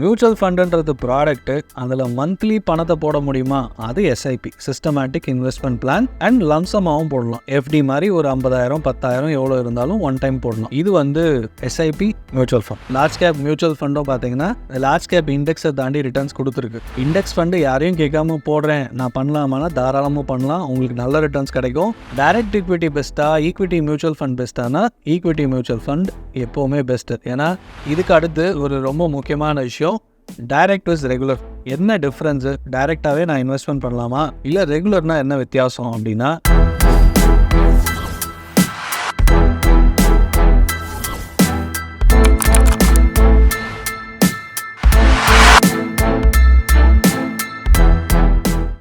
Mutual ஃபண்டுன்றது product அதில் monthly பணத்தை போட முடியுமா? அது SIP systematic investment plan and லம்சமாகவும் போடலாம். எஃப்டி மாதிரி ஒரு ஐம்பதாயிரம் பத்தாயிரம் எவ்வளோ இருந்தாலும் ஒன் டைம் போடலாம். இது வந்து SIP mutual fund large cap mutual ஃபண்டும் பார்த்தீங்கன்னா லார்ஜ் கேப் இண்டெக்ஸை தாண்டி ரிட்டர்ன்ஸ் கொடுத்துருக்கு. இண்டெக்ஸ் ஃபண்டு யாரையும் கேட்காம போடுறேன். நான் பண்ணலாமானா தாராளமாக பண்ணலாம். உங்களுக்கு நல்ல ரிட்டர்ன்ஸ் கிடைக்கும். டைரக்ட் ஈக்விட்டி பெஸ்ட்டாக ஈக்விட்டி மியூச்சுவல் ஃபண்ட் பெஸ்ட்டானா ஈக்விட்டி மியூச்சுவல் ஃபண்ட் எப்போவுமே பெஸ்ட்டு ஏன்னா இதுக்கு அடுத்து ஒரு ரொம்ப முக்கியமான விஷயம் டைரக்ட் விஸ் ரெகுலர் என்ன டிஃப்ரென்ஸு டைரெக்டாகவே நான் இன்வெஸ்ட்மெண்ட் பண்ணலாமா? இல்லை ரெகுலர்னா என்ன வித்தியாசம் அப்படின்னா?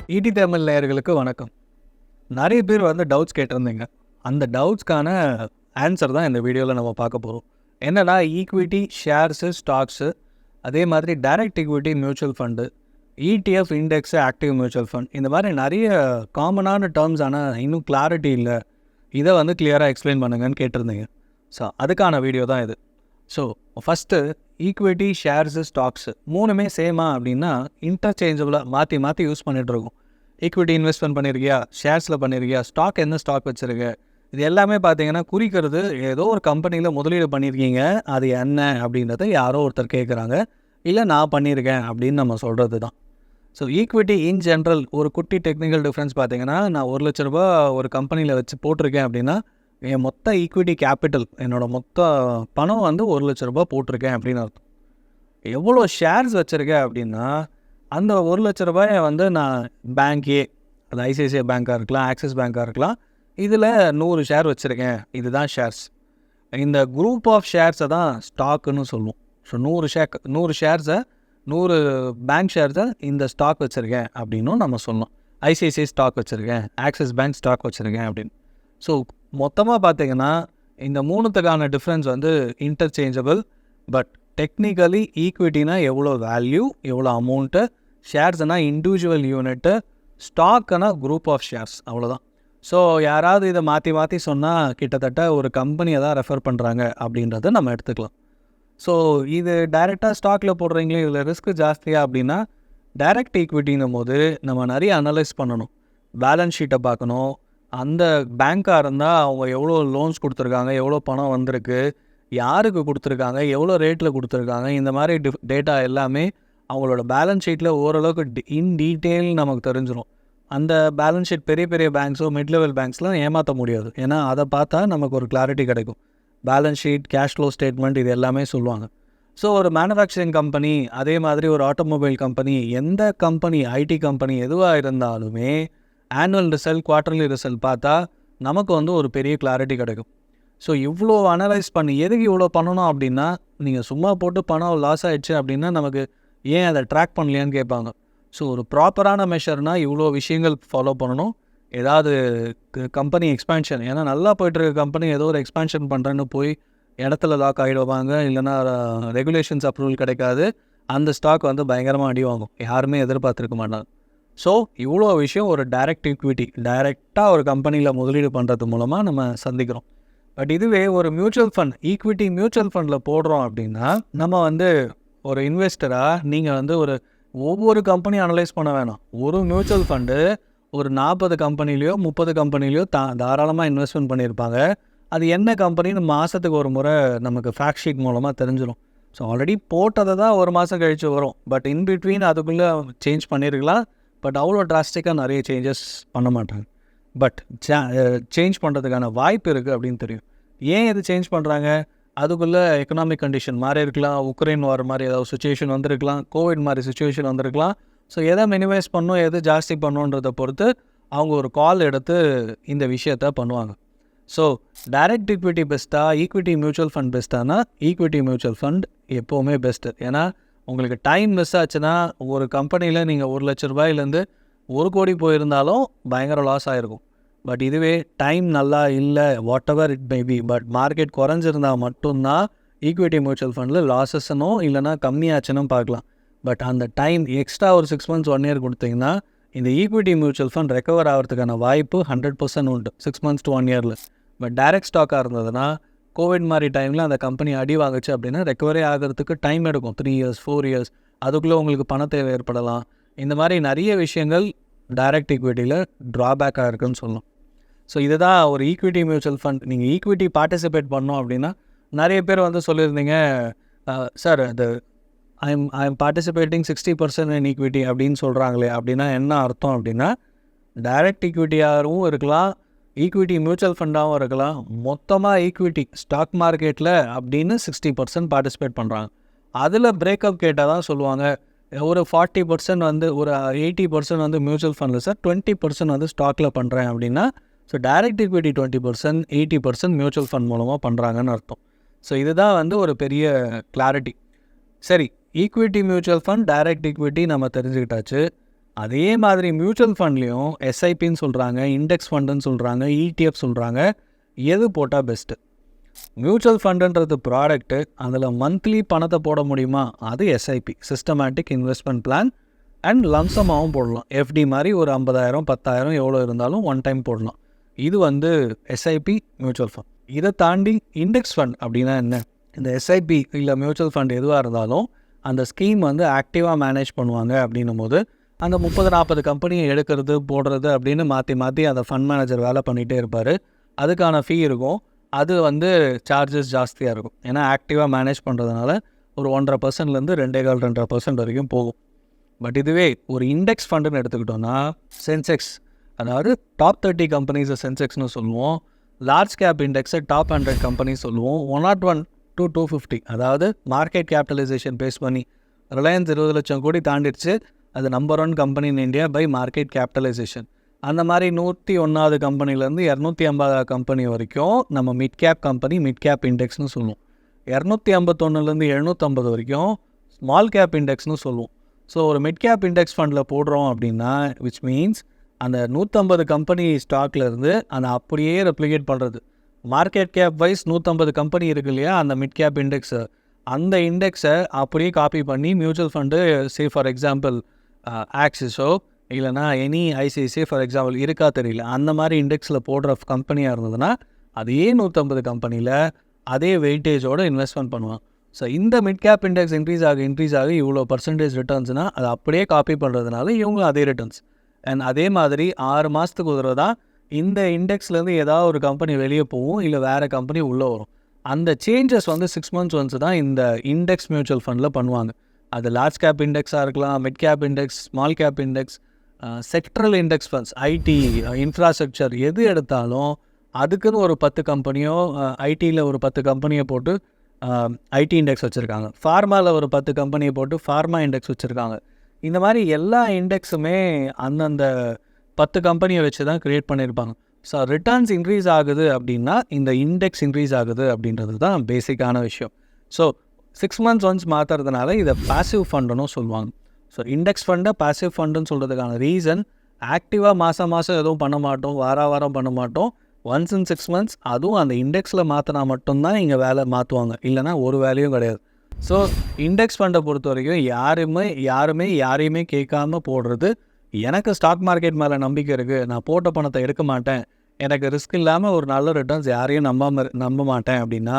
இடி தமிழ் நேயர்களுக்கு வணக்கம். நிறைய பேர் வந்து டவுட்ஸ் கேட்டிருந்தீங்க. அந்த டவுட்ஸ்க்கான ஆன்சர் தான் இந்த வீடியோவில் நம்ம பார்க்க போகிறோம் என்னன்னா ஈக்விட்டி ஷேர்ஸு ஸ்டாக்ஸு அதே மாதிரி direct equity mutual fund ETF index active mutual fund இந்த மாதிரி நிறைய காமனான டேர்ம்ஸ் ஆனால் இன்னும் கிளாரிட்டி இல்லை. இதை வந்து கிளியராக எக்ஸ்பிளைன் பண்ணுங்கன்னு கேட்டிருந்தீங்க. ஸோ அதுக்கான வீடியோ தான் இது. So first equity shares stocks மூணுமே சேமா அப்படின்னா இன்டர்ச்சேஞ்சபிளாக மாற்றி மாற்றி யூஸ் பண்ணிகிட்ருக்கோம் ஈக்விட்டி இன்வெஸ்ட்மெண்ட் பண்ணியிருக்கியா ஷேர்ஸில் பண்ணியிருக்கியா ஸ்டாக் என்ன ஸ்டாக் வச்சுருக்க? இது எல்லாமே பார்த்தீங்கன்னா குறிக்கிறது ஏதோ ஒரு கம்பெனியில் முதலீடு பண்ணியிருக்கீங்க அது என்ன அப்படின்றத யாரோ ஒருத்தர் கேட்குறாங்க இல்லை நான் பண்ணியிருக்கேன் அப்படின்னு நம்ம சொல்கிறது தான் ஸோ ஈக்விட்டி இன் ஜென்ரல் ஒரு குட்டி டெக்னிக்கல் டிஃப்ரென்ஸ் பார்த்தீங்கன்னா நான் ஒரு லட்ச ரூபா ஒரு கம்பெனியில் வச்சு போட்டிருக்கேன் அப்படின்னா என் மொத்த ஈக்விட்டி கேபிட்டல் என்னோட மொத்த பணம் வந்து ஒரு லட்ச ரூபா போட்டிருக்கேன் அப்படின்னு அர்த்தம். எவ்வளோ ஷேர்ஸ் வச்சுருக்கேன் அப்படின்னா அந்த ஒரு லட்ச ரூபாயை வந்து நான் பேங்க்கே அது ஐசிஐசிஐ பேங்க்காக இருக்கலாம் ஆக்சிஸ் பேங்க்காக இருக்கலாம் இதில் நூறு ஷேர் வச்சுருக்கேன். இதுதான் ஷேர்ஸ் இந்த குரூப் ஆஃப் ஷேர்ஸை தான் ஸ்டாக்குன்னு சொல்லுவோம். ஸோ நூறு ஷேர் நூறு ஷேர்ஸை நூறு பேங்க் ஷேர்ஸை இந்த ஸ்டாக் வச்சுருக்கேன் அப்படின்னும் நம்ம சொன்னோம் ஐசிஐசிஐ ஸ்டாக் வச்சுருக்கேன். ஆக்சிஸ் பேங்க் ஸ்டாக் வச்சுருக்கேன் அப்படின்னு. ஸோ மொத்தமாக பார்த்தீங்கன்னா இந்த மூணுத்துக்கான டிஃப்ரென்ஸ் வந்து இன்டர்ச்சேஞ்சபிள் பட் டெக்னிக்கலி ஈக்விட்டினா எவ்வளோ வேல்யூ எவ்வளோ அமௌண்ட்டு ஷேர்ஸ்னால் இண்டிவிஜுவல் யூனிட்டு ஸ்டாக்குனா குரூப் ஆஃப் ஷேர்ஸ் அவ்வளோதான் ஸோ யாராவது இதை மாற்றி மாற்றி சொன்னால் கிட்டத்தட்ட ஒரு கம்பெனியை தான் ரெஃபர் பண்ணுறாங்க அப்படின்றத நம்ம எடுத்துக்கலாம். ஸோ இது டைரெக்டாக ஸ்டாக்கில் போடுறீங்களே இதில் ரிஸ்க் ஜாஸ்தியா அப்படின்னா டைரக்ட் ஈக்விட்டிங்கும் போது நம்ம நிறைய அனலைஸ் பண்ணணும். பேலன்ஸ் ஷீட்டை பார்க்கணும். அந்த பேங்க்காக இருந்தால் அவங்க எவ்வளோ லோன்ஸ் கொடுத்துருக்காங்க எவ்வளோ பணம் வந்திருக்கு யாருக்கு கொடுத்துருக்காங்க எவ்வளோ ரேட்டில் கொடுத்துருக்காங்க இந்த மாதிரி டிஃப் டேட்டா எல்லாமே அவங்களோட பேலன்ஸ் ஷீட்டில் ஓரளவுக்கு இன் டீட்டெயில் நமக்கு தெரிஞ்சிடும் அந்த பேலன்ஸ் ஷீட் பெரிய பெரிய பேங்க்ஸோ மிட் லெவல் பேங்க்ஸ்லாம் ஏமாற்ற முடியாது. ஏன்னா அதை பார்த்தா நமக்கு ஒரு கிளாரிட்டி கிடைக்கும். Balance sheet cash flow statement இது எல்லாமே சொல்லுவாங்க. ஸோ ஒரு மேனுஃபேக்சரிங் கம்பெனி அதே மாதிரி ஒரு ஆட்டோமொபைல் கம்பெனி எந்த கம்பெனி ஐடி கம்பெனி எதுவாக இருந்தாலுமே ஆனுவல் ரிசல்ட் குவார்டர்லி ரிசல்ட் பார்த்தா நமக்கு வந்து ஒரு பெரிய கிளாரிட்டி கிடைக்கும். ஸோ இவ்வளோ அனலைஸ் பண்ணி எதுக்கு இவ்வளோ பண்ணணும் அப்படின்னா நீங்கள் சும்மா போட்டு பணம் லாஸ் ஆகிடுச்சு அப்படின்னா நமக்கு ஏன் அதை ட்ராக் பண்ணலையான்னு கேட்பாங்க. ஸோ ஒரு ப்ராப்பரான மெஷர்னால் இவ்வளோ விஷயங்கள் ஃபாலோ பண்ணணும். ஏதாவது கம்பெனி எக்ஸ்பேன்ஷன் ஏன்னா நல்லா போயிட்டுருக்க கம்பெனி ஏதோ ஒரு எக்ஸ்பேன்ஷன் பண்ணுறேன்னு போய் இடத்துல லாக் ஆகிடுவாங்க இல்லைன்னா ரெகுலேஷன்ஸ் அப்ரூவல் கிடைக்காது. அந்த ஸ்டாக் வந்து பயங்கரமாக அடி வாங்கும். யாருமே எதிர்பார்த்துருக்க மாட்டாங்க. ஸோ இவ்வளோ விஷயம் ஒரு டைரக்ட் ஈக்விட்டி டைரெக்டாக ஒரு கம்பெனியில் முதலீடு பண்ணுறது மூலமாக நம்ம சந்திக்கிறோம். பட் இதுவே ஒரு மியூச்சுவல் ஃபண்ட் ஈக்விட்டி மியூச்சுவல் ஃபண்டில் போடுறோம் அப்படின்னா நம்ம வந்து ஒரு இன்வெஸ்டராக நீங்கள் வந்து ஒரு ஒவ்வொரு கம்பெனியும் அனலைஸ் பண்ண வேணாம். ஒரு மியூச்சுவல் ஃபண்டு ஒரு நாற்பது கம்பெனிலையோ முப்பது கம்பெனிலையோ தா தாராளமாக இன்வெஸ்ட்மெண்ட் பண்ணியிருப்பாங்க. அது என்ன கம்பெனின்னு மாதத்துக்கு ஒரு முறை நமக்கு ஃபேக்ட் ஷீட் மூலமாக தெரிஞ்சிடும் ஸோ ஆல்ரெடி போட்டதை தான் ஒரு மாதம் கழித்து வரும். பட் இன் பிட்வீன் அதுக்குள்ளே சேஞ்ச் பண்ணியிருக்கலாம் பட் அவ்வளோ ட்ராஸ்டிக்காக நிறைய சேஞ்சஸ் பண்ண மாட்டாங்க. பட் சேஞ்ச் பண்ணுறதுக்கான வாய்ப்பு இருக்குது அப்படின்னு தெரியும். ஏன் இது சேஞ்ச் பண்ணுறாங்க அதுக்குள்ளே எக்கனாமிக் கண்டிஷன் மாறி இருக்கலாம் உக்ரைன் வார் மாதிரி ஏதாவது சுச்சுவேஷன் வந்திருக்கலாம் கோவிட் மாதிரி சுச்சுவேஷன் வந்திருக்கலாம். ஸோ எதை மினிமைஸ் பண்ணும் எது ஜாஸ்தி பண்ணுன்றதை பொறுத்து அவங்க ஒரு கால் எடுத்து இந்த விஷயத்த பண்ணுவாங்க. ஸோ டைரக்ட் ஈக்விட்டி பெஸ்ட்டாக ஈக்விட்டி மியூச்சுவல் ஃபண்ட் பெஸ்ட்டானா ஈக்விட்டி மியூச்சுவல் ஃபண்ட் எப்போவுமே பெஸ்ட்டு ஏன்னா உங்களுக்கு டைம் மிஸ் ஆச்சுன்னா ஒரு கம்பெனியில் நீங்கள் ஒரு லட்ச ரூபாயிலேருந்து ஒரு கோடி போயிருந்தாலும் பயங்கர லாஸ் ஆகிருக்கும் பட் இதுவே டைம் நல்லா இல்லை whatever it may be but market குறைஞ்சிருந்தால் மட்டும்தான் ஈக்விட்டி மியூச்சுவல் ஃபண்டில் லாஸஸ்னும் இல்லைனா கம்மியாச்சுன்னு பார்க்கலாம். பட் அந்த டைம் எக்ஸ்ட்ரா ஒரு சிக்ஸ் மந்த்ஸ் ஒன் இயர் கொடுத்தீங்கன்னா இந்த ஈக்விட்டி மியூச்சுவல் ஃபண்ட் ரெக்கவர் ஆகிறதுக்கான வாய்ப்பு ஹண்ட்ரட் பர்சன்ட் உண்டு சிக்ஸ் மந்த்ஸ் டு ஒன் இயரில் பட் டைரக்ட் ஸ்டாக்காக இருந்ததுன்னா கோவிட் மாதிரி டைமில் அந்த கம்பெனி அடி வாங்குச்சு அப்படின்னா ரெக்கவரி ஆகிறதுக்கு டைம் எடுக்கும். த்ரீ இயர்ஸ் ஃபோர் இயர்ஸ் அதுக்குள்ளே உங்களுக்கு பண தேவை ஏற்படலாம். இந்த மாதிரி நிறைய விஷயங்கள் டைரக்ட் ஈக்விட்டியில் ட்ராபேக்காக இருக்குன்னு சொல்லணும் ஸோ இதுதான் ஒரு ஈக்விட்டி மியூச்சுவல் ஃபண்ட் நீங்கள் ஈக்விட்டி பார்ட்டிசிபேட் பண்ணோம் அப்படின்னா நிறைய பேர் வந்து சொல்லியிருந்தீங்க சார் அது I'm I'm participating sixty percent in equity அப்படின்னு சொல்கிறாங்களே அப்படின்னா என்ன அர்த்தம் அப்படின்னா டைரக்ட் ஈக்விட்டியாகவும் இருக்கலாம் ஈக்விட்டி மியூச்சுவல் ஃபண்டாகவும் இருக்கலாம். மொத்தமாக ஈக்விட்டி ஸ்டாக் மார்க்கெட்டில் அப்படின்னு சிக்ஸ்டி பர்சன்ட் பார்ட்டிசிபேட் பண்ணுறாங்க அதில் பிரேக்கப் கேட்டால் தான் சொல்லுவாங்க ஒரு ஃபார்ட்டி பர்சன்ட் வந்து ஒரு எயிட்டி பர்சன்ட் வந்து மியூச்சுவல் ஃபண்டில் சார் டுவெண்ட்டி பர்சன்ட் வந்து ஸ்டாக்கில் பண்ணுறேன் அப்படின்னா so direct equity twenty percent eighty percent mutual fund மூலமாக பண்ணுறாங்கன்னு அர்த்தம். ஸோ இதுதான் வந்து ஒரு பெரிய கிளாரிட்டி சரி equity mutual fund direct equity நம்ம தெரிஞ்சுக்கிட்டாச்சு. அதே மாதிரி மியூச்சுவல் ஃபண்ட்லேயும் எஸ்ஐபின்னு சொல்கிறாங்க இண்டெக்ஸ் ஃபண்டுன்னு சொல்கிறாங்க இடிஎஃப் சொல்கிறாங்க எது போட்டால் பெஸ்ட்டு மியூச்சுவல் ஃபண்டுன்றது ப்ராடக்ட்டு அதில் மந்த்லி பணத்தை போட முடியுமா? அது SIP systematic investment plan and லம்சமாகவும் போடலாம். எஃப்டி மாதிரி ஒரு ஐம்பதாயிரம் பத்தாயிரம் எவ்வளோ இருந்தாலும் ஒன் டைம் போடலாம். இது வந்து எஸ்ஐபி மியூச்சுவல் ஃபண்ட் இதை தாண்டி இண்டெக்ஸ் ஃபண்ட் அப்படின்னா என்ன? இந்த எஸ்ஐபி இல்லை மியூச்சுவல் ஃபண்ட் எதுவாக இருந்தாலும் அந்த ஸ்கீம் வந்து ஆக்டிவாக மேனேஜ் பண்ணுவாங்க அப்படின்னும் போது அந்த முப்பது நாற்பது கம்பெனியை எடுக்கிறது போடுறது அப்படின்னு மாற்றி மாற்றி அந்த ஃபண்ட் மேனேஜர் வேலை பண்ணிகிட்டே இருப்பார். அதுக்கான ஃபீ இருக்கும். அது வந்து சார்ஜஸ் ஜாஸ்தியாக இருக்கும். ஏன்னா ஆக்டிவாக மேனேஜ் பண்ணுறதுனால ஒரு ஒன்றரை பர்சன்ட்லேருந்து ரெண்டே கால் ரெண்டரை பர்சன்ட் வரைக்கும் போகும். பட் இதுவே ஒரு இண்டெக்ஸ் ஃபண்டுன்னு எடுத்துக்கிட்டோன்னா சென்செக்ஸ் அதாவது டாப் தேர்ட்டி கம்பெனிஸை சென்செக்ஸ்னு சொல்லுவோம். லார்ஜ் கேப் இண்டெக்ஸை டாப் ஹண்ட்ரட் கம்பெனி சொல்லுவோம். One nought one to two fifty அதாவது மார்க்கெட் கேபிட்டலைசேஷன் பேஸ் பண்ணி ரிலையன்ஸ் இருபது லட்சம் கோடி தாண்டிடுச்சு. அது number one company in India by market capitalisation அந்த மாதிரி நூற்றி ஒன்றாவது கம்பெனிலேருந்து இரநூத்தி ஐம்பதாவது கம்பெனி வரைக்கும் நம்ம mid cap company mid cap இண்டெக்ஸ்னு சொல்லுவோம். இரநூத்தி ஐம்பத்தொன்னுலேருந்து எழுநூற்றம்பது வரைக்கும் ஸ்மால் கேப் இண்டெக்ஸ்னு சொல்லுவோம். ஸோ ஒரு மிட் கேப் இண்டெக்ஸ் ஃபண்டில் போடுறோம் அப்படின்னா விச் மீன்ஸ் அந்த நூற்றம்பது கம்பெனி ஸ்டாக்ல இருந்து அந்த அப்படியே ரெப்ளிகேட் பண்ணுறது மார்க்கெட் கேப் வைஸ் நூற்றம்பது கம்பெனி இருக்கு இல்லையா அந்த மிட் கேப் இண்டெக்ஸு அந்த இண்டெக்ஸை அப்படியே காப்பி பண்ணி mutual fund say for example ஆக்சிஸோ இல்லைனா எனி ஐசிஐசி ஃபார் எக்ஸாம்பிள் இருக்கா தெரியல அந்த மாதிரி இண்டெக்ஸில் போடுற கம்பெனியாக இருந்ததுன்னா அதே நூற்றம்பது கம்பெனியில் அதே வெயிட்டேஜோடு இன்வெஸ்ட்மெண்ட் பண்ணுவான். ஸோ இந்த மிட் கேப் இண்டெக்ஸ் இன்க்ரீஸ் ஆக இன்க்ரீஸ் ஆக இவ்வளோ பர்சன்டேஜ் ரிட்டர்ன்ஸ்னால் அதை அப்படியே காப்பி பண்ணுறதுனால இவங்களும் அதே ரிட்டர்ன்ஸ் அண்ட் அதே மாதிரி ஆறு மாதத்துக்கு ஒரு தான் இந்த இண்டெக்ஸ்லேருந்து ஏதாவது ஒரு கம்பெனி வெளியே போகும் இல்லை வேறு கம்பெனி உள்ளே வரும். அந்த சேஞ்சஸ் வந்து சிக்ஸ் மந்த்ஸ் ஒன்ஸ் தான் இந்த இண்டெக்ஸ் மியூச்சுவல் ஃபண்டில் பண்ணுவாங்க. அது லார்ஜ் கேப் இண்டெக்ஸாக இருக்கலாம் mid cap index small cap index sectoral index funds IT infrastructure எது எடுத்தாலும் அதுக்குன்னு ஒரு பத்து கம்பெனியோ ஐடியில் ஒரு பத்து கம்பெனியை போட்டு ஐடி இண்டெக்ஸ் வச்சுருக்காங்க. ஃபார்மாவில் ஒரு பத்து கம்பெனியை போட்டு ஃபார்மா இண்டெக்ஸ் வச்சுருக்காங்க. இந்த மாதிரி எல்லா இண்டெக்ஸுமே அந்தந்த பத்து கம்பெனியை வச்சு தான் க்ரியேட் பண்ணியிருப்பாங்க ஸோ ரிட்டர்ன்ஸ் இன்க்ரீஸ் ஆகுது அப்படின்னா இந்த இண்டெக்ஸ் இன்க்ரீஸ் ஆகுது அப்படின்றது தான் பேசிக்கான விஷயம். ஸோ சிக்ஸ் மந்த்ஸ் ஒன்ஸ் மாற்றுறதுனால இதை பாசிவ் ஃபண்டுன்னு சொல்லுவாங்க. ஸோ இண்டெக்ஸ் ஃபண்டை பாசிவ் ஃபண்டுன்னு சொல்கிறதுக்கான ரீசன் ஆக்டிவாக மாதம் மாதம் எதுவும் பண்ண மாட்டோம் வார வாரம் பண்ண மாட்டோம். ஒன்ஸ் இன் சிக்ஸ் மந்த்ஸ் அதுவும் அந்த இண்டெக்ஸில் மாற்றினா மட்டும்தான் இங்கே வேலை மாற்றுவாங்க இல்லைனா ஒரு வேலையும் கிடையாது. ஸோ இண்டெக்ஸ் ஃபண்டை பொறுத்த வரைக்கும் யாருமே யாருமே யாரையுமே கேட்காம போடுறது. எனக்கு ஸ்டாக் மார்க்கெட் மேலே நம்பிக்கை இருக்குது நான் போட்ட பணத்தை எடுக்க மாட்டேன். எனக்கு ரிஸ்க் இல்லாமல் ஒரு நல்ல ரிட்டர்ன்ஸ் யாரையும் நம்பாம நம்ப மாட்டேன் அப்படின்னா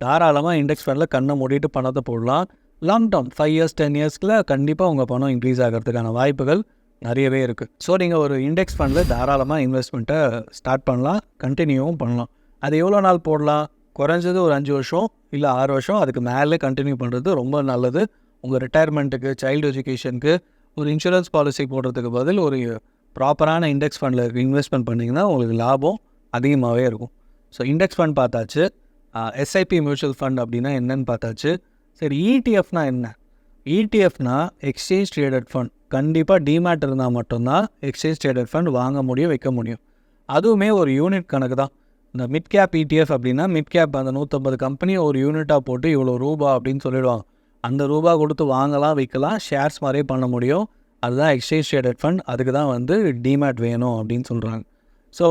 தாராளமாக இண்டெக்ஸ் ஃபண்டில் கண்ணை மூடிட்டு பணத்தை போடலாம். Long term five years ten இயர்ஸில் கண்டிப்பாக உங்கள் பணம் இன்க்ரீஸ் ஆகிறதுக்கான வாய்ப்புகள் நிறையவே இருக்குது ஸோ நீங்கள் ஒரு இண்டெக்ஸ் ஃபண்டில் தாராளமாக இன்வெஸ்ட்மெண்ட்டை ஸ்டார்ட் பண்ணலாம். கண்டினியூவும் பண்ணலாம். அது எவ்வளோ நாள் போடலாம்? குறைஞ்சது ஒரு அஞ்சு வருஷம் இல்லை ஆறு வருஷம். அதுக்கு மேலே கண்டினியூ பண்ணுறது ரொம்ப நல்லது. உங்கள் ரிட்டையர்மெண்ட்டுக்கு சைல்டு எஜுகேஷனுக்கு ஒரு இன்சூரன்ஸ் பாலிசி போடுறதுக்கு பதில் ஒரு ப்ராப்பரான இண்டெக்ஸ் ஃபண்டில் இன்வெஸ்ட்மெண்ட் பண்ணிங்கன்னா உங்களுக்கு லாபம் அதிகமாகவே இருக்கும். ஸோ இண்டெக்ஸ் ஃபண்ட் பார்த்தாச்சு. எஸ்ஐபி மியூச்சுவல் ஃபண்ட் அப்படின்னா என்னன்னு பார்த்தாச்சு. சரி இடிஎஃப்னா என்ன? இடிஎஃப்னா எக்ஸ்சேஞ்ச் ட்ரேடட் ஃபண்ட் கண்டிப்பாக டிமேட் இருந்தால் மட்டும்தான் எக்ஸ்சேஞ்ச் ட்ரேடட் ஃபண்ட் வாங்க முடியும் வைக்க முடியும். அதுவுமே ஒரு யூனிட் கணக்கு தான். இந்த மிட் கேப் இடிஎஃப் அப்படின்னா மிட் கேப் அந்த நூற்றம்பது கம்பெனி ஒரு யூனிட்டாக போட்டு இவ்வளோ ரூபா அப்படின்னு சொல்லிடுவாங்க. அந்த ரூபா கொடுத்து வாங்கலாம் விற்கலாம் ஷேர்ஸ் மாதிரியே பண்ண முடியும். அதுதான் எக்ஸ்சேஞ்ச் ட்ரேடட் ஃபண்ட் அதுக்கு தான் வந்து டிமேட் வேணும் அப்படின்னு சொல்கிறாங்க ஸோ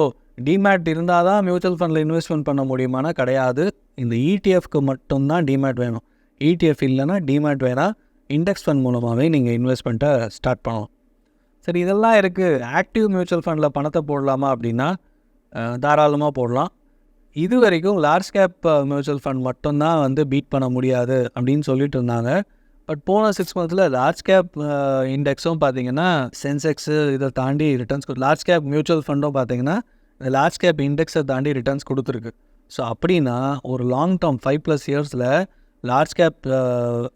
டிமேட் இருந்தால் தான் மியூச்சுவல் ஃபண்டில் இன்வெஸ்ட்மெண்ட் பண்ண முடியுமானா கிடையாது. இந்த இடிஎஃப்க்கு மட்டும்தான் டிமேட் வேணும். இடிஎஃப் இல்லைன்னா டிமேட் வேணால் இண்டெக்ஸ் ஃபண்ட் மூலமாகவே நீங்கள் இன்வெஸ்ட்மெண்ட்டை ஸ்டார்ட் பண்ணலாம். சரி இதெல்லாம் இருக்குது ஆக்டிவ் மியூச்சுவல் ஃபண்டில் பணத்தை போடலாமா அப்படின்னா தாராளமாக போடலாம். இது வரைக்கும் லார்ஜ் கேப் மியூச்சுவல் ஃபண்ட் மட்டும்தான் வந்து பீட் பண்ண முடியாது அப்படின்னு சொல்லிட்டு இருந்தாங்க. பட் போன சிக்ஸ் மந்த்தில் லார்ஜ் கேப் இண்டெக்ஸும் பார்த்தீங்கன்னா சென்செக்ஸு இதை தாண்டி ரிட்டர்ன்ஸ் லார்ஜ் கேப் மியூச்சுவல் ஃபண்டும் பார்த்தீங்கன்னா இந்த லார்ஜ் கேப் இண்டெக்ஸை தாண்டி ரிட்டர்ன்ஸ் கொடுத்துருக்கு. ஸோ அப்படின்னா ஒரு லாங் டேர்ம் ஃபைவ் ப்ளஸ் இயர்ஸில் லார்ஜ் கேப்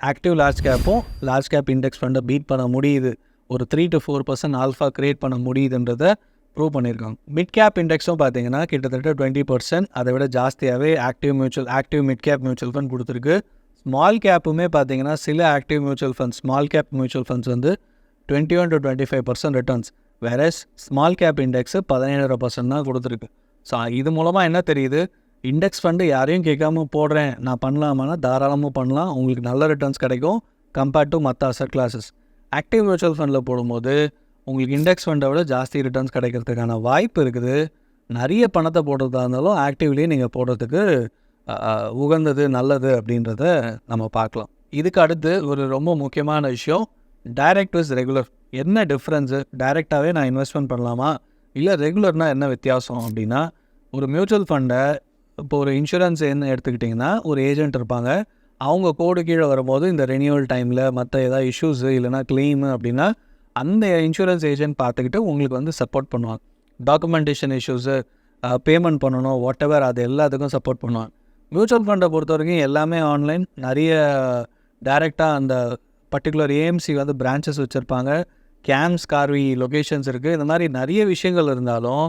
ஆக்டிவ் லார்ஜ் கேப்பும் லார்ஜ் கேப் இண்டெக்ஸ் ஃபண்டை பீட் பண்ண முடியுது. ஒரு three to four percent alpha create பண்ண முடியுதுன்றதை ப்ரூவ் பண்ணியிருக்காங்க. மிட் கேப் இண்டெக்ஸும் பார்த்தீங்கன்னா கிட்டத்தட்ட டுவெண்ட்டி பர்சன்ட் அதை விட ஜாஸ்தியாகவே active mutual active mid cap mutual fund கொடுத்துருக்கு. ஸ்மால் கேப்புமே பார்த்தீங்கன்னா சில active mutual funds small cap mutual funds வந்து twenty one to twenty five percent returns versus small cap index பதினேழரை percent தான் கொடுத்துருக்கு. ஸோ இது மூலமாக என்ன தெரியுது? இண்டெக்ஸ் ஃபண்டு யாரையும் கேட்காம போடுறேன். நான் பண்ணலாமான்னா தாராளமாக பண்ணலாம். உங்களுக்கு நல்ல ரிட்டர்ன்ஸ் கிடைக்கும் கம்பேர்ட் டு மற்ற அசட் கிளாஸஸ் ஆக்டிவ் மியூச்சுவல் ஃபண்டில் போடும்போது உங்களுக்கு இண்டெக்ஸ் ஃபண்டை விட ஜாஸ்தி ரிட்டர்ன்ஸ் கிடைக்கிறதுக்கான வாய்ப்பு இருக்குது. நிறைய பணத்தை போடுறதா இருந்தாலும் ஆக்டிவ்லேயே நீங்கள் போடுறதுக்கு உகந்தது நல்லது அப்படின்றத நம்ம பார்க்கலாம். இதுக்கு அடுத்து ஒரு ரொம்ப முக்கியமான விஷயம் டைரக்ட் விஸ் ரெகுலர் என்ன டிஃப்ரென்ஸு டைரெக்டாகவே நான் இன்வெஸ்ட்மெண்ட் பண்ணலாமா? இல்லை ரெகுலர்னால் என்ன வித்தியாசம் அப்படின்னா ஒரு மியூச்சுவல் ஃபண்டை இப்போ ஒரு இன்சூரன்ஸ் என்ன எடுத்துக்கிட்டிங்கன்னா ஒரு ஏஜென்ட் இருப்பாங்க. அவங்க கோடு கீழே வரும்போது இந்த ரெனியூவல் டைமில் மற்ற ஏதாவது இஷ்யூஸு இல்லைனா கிளைமு அப்படின்னா அந்த இன்சூரன்ஸ் ஏஜென்ட் பார்த்துக்கிட்டு உங்களுக்கு வந்து சப்போர்ட் பண்ணுவாங்க. டாக்குமெண்டேஷன் இஷ்யூஸு பேமெண்ட் பண்ணணும் வாட் எவர் அது எல்லாத்துக்கும் சப்போர்ட் பண்ணுவாங்க. மியூச்சுவல் ஃபண்டை பொறுத்த வரைக்கும் எல்லாமே ஆன்லைன் நிறைய டைரெக்டாக அந்த பர்டிகுலர் ஏஎம்சி வந்து பிரான்ச்சஸ் வச்சுருப்பாங்க. கேம்ஸ் கார்வி லொகேஷன்ஸ் இருக்குது இந்த மாதிரி நிறைய விஷயங்கள் இருந்தாலும்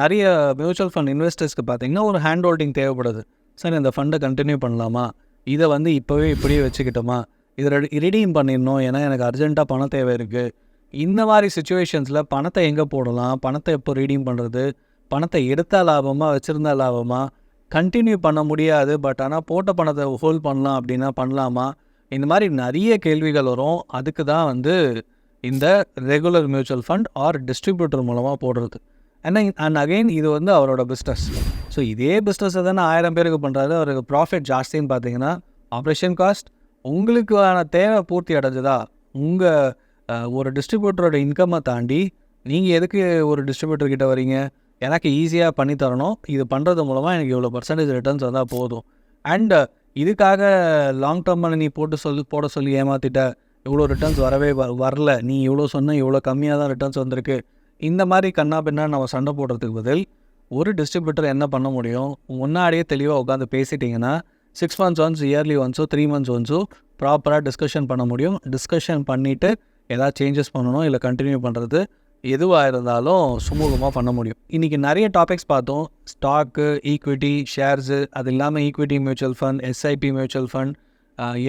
நிறைய மியூச்சுவல் ஃபண்ட் இன்வெஸ்டர்ஸ்க்கு பார்த்தீங்கன்னா ஒரு ஹேண்ட் ஹோல்டிங் தேவைப்படுது. சார் இந்த ஃபண்டை கண்டினியூ பண்ணலாமா? இதை வந்து இப்போவே இப்படியே வச்சுக்கிட்டோமா? இதை ரிடீம் பண்ணிடணும். ஏன்னா எனக்கு அர்ஜென்ட்டாக பணம் தேவை இருக்குது இந்த மாதிரி சுச்சுவேஷன்ஸில் பணத்தை எங்கே போடலாம்? பணத்தை எப்போ ரீடிங் பண்ணுறது பணத்தை எடுத்தால் லாபமாக வச்சுருந்தா லாபமாக கண்டினியூ பண்ண முடியாது பட் ஆனால் போட்ட பணத்தை ஹோல்ட் பண்ணலாம் அப்படின்னா பண்ணலாமா? இந்த மாதிரி நிறைய கேள்விகள் வரும். அதுக்கு தான் வந்து இந்த regular mutual fund or distributor மூலமாக போடுறது. அண்ட் அண்ட் அகைன் இது வந்து அவரோட பிஸ்னஸ் ஸோ இதே பிஸ்னஸை தானே ஆயிரம் பேருக்கு பண்ணுறாரு அவருக்கு ப்ராஃபிட் ஜாஸ்தின்னு பார்த்தீங்கன்னா ஆப்ரேஷன் காஸ்ட் உங்களுக்கான தேவை பூர்த்தி அடைஞ்சதா? உங்கள் ஒரு டிஸ்ட்ரிபியூட்டரோட இன்கம்மை தாண்டி நீங்கள் எதுக்கு ஒரு டிஸ்ட்ரிபியூட்டர்கிட்ட வரீங்க எனக்கு ஈஸியாக பண்ணி தரணும். இது பண்ணுறது மூலமாக எனக்கு இவ்வளோ பர்சன்டேஜ் ரிட்டர்ன்ஸ் வந்தால் போதும். அண்ட் இதுக்காக லாங் டேர்மில் நீ போட்டு சொல்லி போட சொல்லி ஏமாற்றிட்ட இவ்வளோ ரிட்டர்ன்ஸ் வரவே வ- வரல. நீ இவ்வளோ சொன்ன இவ்வளோ கம்மியாக தான் ரிட்டர்ன்ஸ் வந்திருக்கு. இந்த மாதிரி கண்ணா பின்னா நம்ம சண்டை போடுறதுக்கு பதில் ஒரு டிஸ்ட்ரிபியூட்டர் என்ன பண்ண முடியும்? முன்னாடியே தெளிவாக உட்காந்து பேசிட்டிங்கன்னா சிக்ஸ் மந்த்ஸ் ஒன்ஸ் இயர்லி ஒன்ஸோ த்ரீ மந்த்ஸ் ஒன்ஸோ ப்ராப்பராக டிஸ்கஷன் பண்ண முடியும். டிஸ்கஷன் பண்ணிவிட்டு ஏதாவது சேஞ்சஸ் பண்ணணும் இல்லை கண்டினியூ பண்ணுறது எதுவாக இருந்தாலும் சுமூகமாக பண்ண முடியும். இன்றைக்கி நிறைய டாபிக்ஸ் பார்த்தோம். ஸ்டாக்கு ஈக்விட்டி ஷேர்ஸு அது இல்லாமல் equity mutual fund SIP mutual fund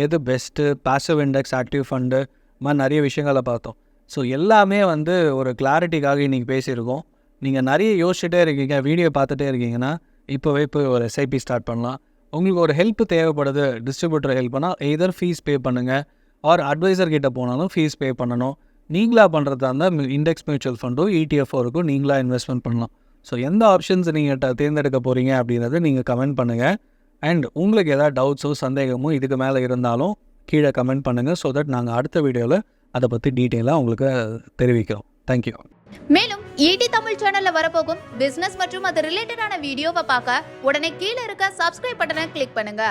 எது best passive index active fund மாதிரி நிறைய விஷயங்களை பார்த்தோம். ஸோ எல்லாமே வந்து ஒரு கிளாரிட்டிக்காக இன்றைக்கி பேசியிருக்கோம். நீங்கள் நிறைய யோசிச்சுட்டே இருக்கீங்க வீடியோ பார்த்துட்டே இருக்கீங்கன்னா இப்போவே போய் ஒரு எஸ்ஐபி ஸ்டார்ட் பண்ணலாம். உங்களுக்கு ஒரு ஹெல்ப் தேவைப்படுது டிஸ்ட்ரிபியூட்டர் ஹெல்ப்னால் எதர் ஃபீஸ் பே பண்ணுங்கள் ஆர் அட்வைசர் கிட்ட போனாலும் ஃபீஸ் பே பண்ணணும். நீங்களாக பண்ணுறதா இருந்தால் இண்டெக்ஸ் மியூச்சுவல் ஃபண்டோ இடிஎஃப்ஓ இருக்கும் நீங்களாக இன்வெஸ்ட்மெண்ட் பண்ணலாம். ஸோ எந்த ஆப்ஷன்ஸ் நீங்கள் தேர்ந்தெடுக்க போகிறீங்க அப்படின்றத நீங்கள் கமெண்ட் பண்ணுங்கள் அண்ட் உங்களுக்கு ஏதாவது டவுட்ஸோ சந்தேகமோ இதுக்கு மேலே இருந்தாலும் கீழே கமெண்ட் பண்ணுங்கள் ஸோ தட் நாங்கள் அடுத்த வீடியோவில் அதை பற்றி டீட்டெயிலாக உங்களுக்கு தெரிவிக்கிறோம். தேங்க்யூ மேலும் ஈடி தமிழ் சேனல்ல வரப்போகும் பிசினஸ் மற்றும் அது ரிலேட்டடான வீடியோவை பார்க்க உடனே கீழே இருக்க சப்ஸ்கிரைப் பட்டனை கிளிக் பண்ணுங்க.